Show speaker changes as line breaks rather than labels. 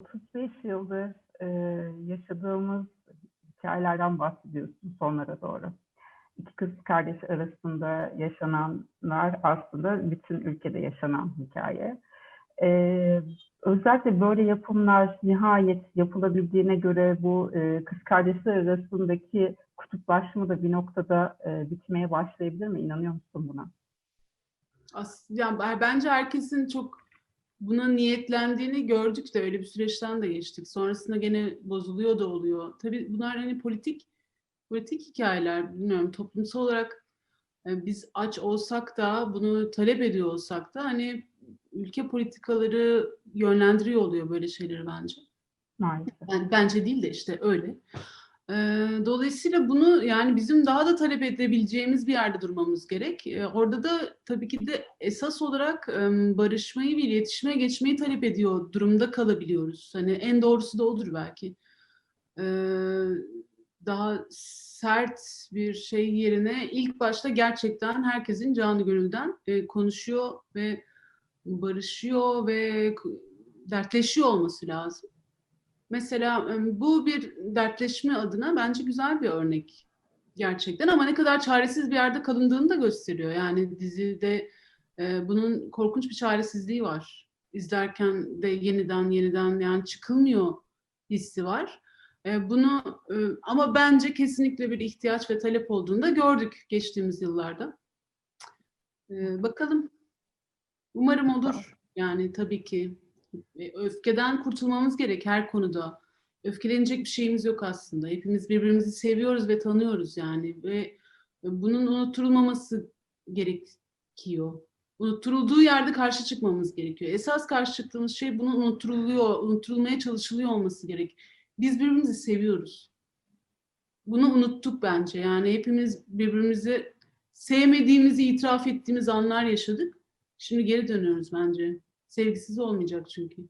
35 yıldır e, yaşadığımız hikayelerden bahsediyorsun sonlara doğru. İki kız kardeş arasında yaşananlar aslında bütün ülkede yaşanan hikaye. E, özellikle böyle yapımlar nihayet yapılabildiğine göre bu e, kız kardeşler arasındaki kutuplaşma da bir noktada e, bitmeye başlayabilir mi? İnanıyor musun buna?
As yani ben- bence herkesin çok buna niyetlendiğini gördük de öyle bir süreçten de geçtik. Sonrasında gene bozuluyor da oluyor. Tabii bunlar hani politik politik hikayeler. Bilmiyorum toplumsal olarak e, biz aç olsak da bunu talep ediyor olsak da hani ülke politikaları yönlendiriyor oluyor böyle şeyleri bence.
Maalesef.
Yani bence değil de işte öyle. Dolayısıyla bunu yani bizim daha da talep edebileceğimiz bir yerde durmamız gerek. Orada da tabii ki de esas olarak barışmayı ve iletişime geçmeyi talep ediyor durumda kalabiliyoruz. Hani en doğrusu da odur belki. Daha sert bir şey yerine ilk başta gerçekten herkesin canı gönülden konuşuyor ve barışıyor ve dertleşiyor olması lazım. Mesela bu bir dertleşme adına bence güzel bir örnek gerçekten ama ne kadar çaresiz bir yerde kalındığını da gösteriyor. Yani dizide e, bunun korkunç bir çaresizliği var. İzlerken de yeniden yeniden yani çıkılmıyor hissi var. E, bunu e, ama bence kesinlikle bir ihtiyaç ve talep olduğunu da gördük geçtiğimiz yıllarda. E, bakalım. Umarım olur. Yani tabii ki öfkeden kurtulmamız gerek her konuda. Öfkelenecek bir şeyimiz yok aslında. Hepimiz birbirimizi seviyoruz ve tanıyoruz yani ve bunun unutturulmaması gerekiyor. Unutturulduğu yerde karşı çıkmamız gerekiyor. Esas karşı çıktığımız şey bunun unutturuluyor, unutturulmaya çalışılıyor olması gerek. Biz birbirimizi seviyoruz. Bunu unuttuk bence. Yani hepimiz birbirimizi sevmediğimizi itiraf ettiğimiz anlar yaşadık. Şimdi geri dönüyoruz bence. Sevgisiz olmayacak çünkü.